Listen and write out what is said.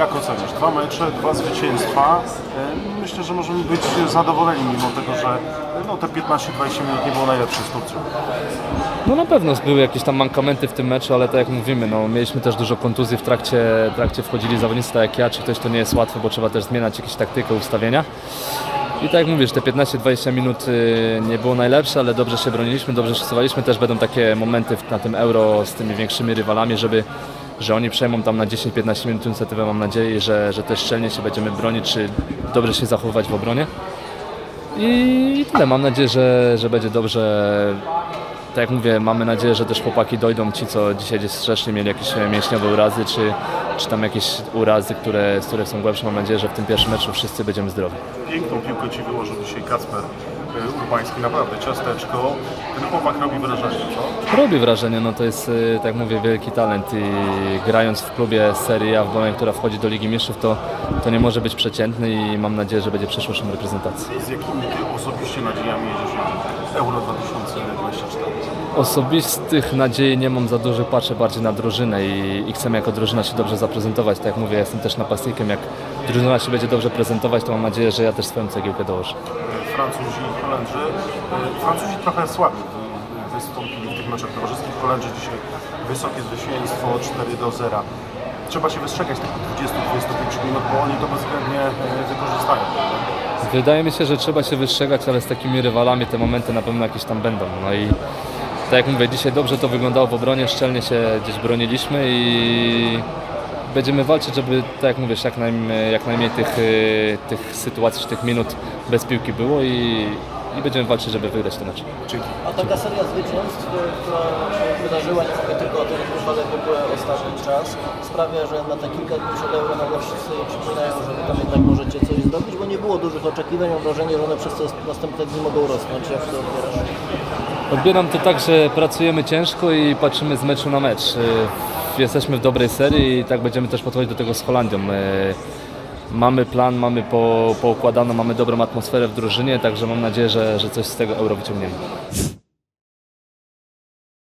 Jak oceniasz? Dwa mecze, dwa zwycięstwa. E, Myślę, że możemy być zadowoleni mimo tego, że no, te 15-20 minut nie było najlepsze z. No na pewno były jakieś tam mankamenty w tym meczu, ale tak jak mówimy, no, mieliśmy też dużo kontuzji w trakcie, w trakcie wchodzili zawodnicy tak jak ja, czy ktoś to nie jest łatwe, bo trzeba też zmieniać jakieś taktykę, ustawienia. I tak jak mówisz, te 15-20 minut y, nie było najlepsze, ale dobrze się broniliśmy, dobrze szysowaliśmy. Też będą takie momenty na tym Euro z tymi większymi rywalami, żeby, że oni przejmą tam na 10-15 minut inicjatywę. Mam nadzieję, że, że też szczelnie się będziemy bronić, czy dobrze się zachowywać w obronie. I tyle. Mam nadzieję, że, że będzie dobrze. Tak jak mówię, mamy nadzieję, że też chłopaki dojdą, ci co dzisiaj gdzieś strasznie mieli jakieś mięśniowe urazy, czy, czy tam jakieś urazy, które, z których są głębsze. Mam nadzieję, że w tym pierwszym meczu wszyscy będziemy zdrowi. Piękną piłkę Ci wyłożył dzisiaj Kacper Urbański. Naprawdę, ciasteczko. Ten chłopak robi wrażenie, co? Robi wrażenie, no to jest, y, tak mówię, wielki talent i grając w klubie Serie A w Bolonii, która wchodzi do Ligi Mistrzów, to, to nie może być przeciętny i mam nadzieję, że będzie przyszłością reprezentacji. Z jakimi osobiście nadziejami jedziesz na Euro 2024? Osobistych nadziei nie mam za dużo, patrzę bardziej na drużynę i, i chcemy jako drużyna się dobrze zaprezentować. Tak jak mówię, ja jestem też napastnikiem, jak drużyna się będzie dobrze prezentować, to mam nadzieję, że ja też swoją cegiełkę dołożę. Francuzi i Holendrzy. E, Francuzi trochę słabiej wy- wystąpili w tych meczach towarzyskich. Holendrzy dzisiaj wysokie zwycięstwo 4 do 0. Trzeba się wystrzegać tych 20-25 minut, bo oni to bezwzględnie e, wykorzystają. Wydaje mi się, że trzeba się wystrzegać, ale z takimi rywalami te momenty na pewno jakieś tam będą. No i tak jak mówię, dzisiaj dobrze to wyglądało w obronie, szczelnie się gdzieś broniliśmy i będziemy walczyć, żeby, tak jak mówisz, jak, najmniej, jak najmniej tych, y, tych sytuacji, czy tych minut bez piłki było i, i będziemy walczyć, żeby wygrać ten mecz. A taka seria zwycięstw, y, która się wydarzyła, nie mówię tylko o tym wypadek w ogóle ostatni czas, sprawia, że na te kilka dni przed Euro nagle wszyscy przypominają, że wy tam jednak możecie coś zrobić, bo nie było dużych oczekiwań, mam wrażenie, że one przez te następne dni mogą rosnąć. Jak to odbierasz? Odbieram to tak, że pracujemy ciężko i patrzymy z meczu na mecz. Jesteśmy w dobrej serii i tak będziemy też podchodzić do tego z Holandią. Mamy plan, mamy po, poukładano, mamy dobrą atmosferę w drużynie, także mam nadzieję, że, że coś z tego euro wyciągniemy.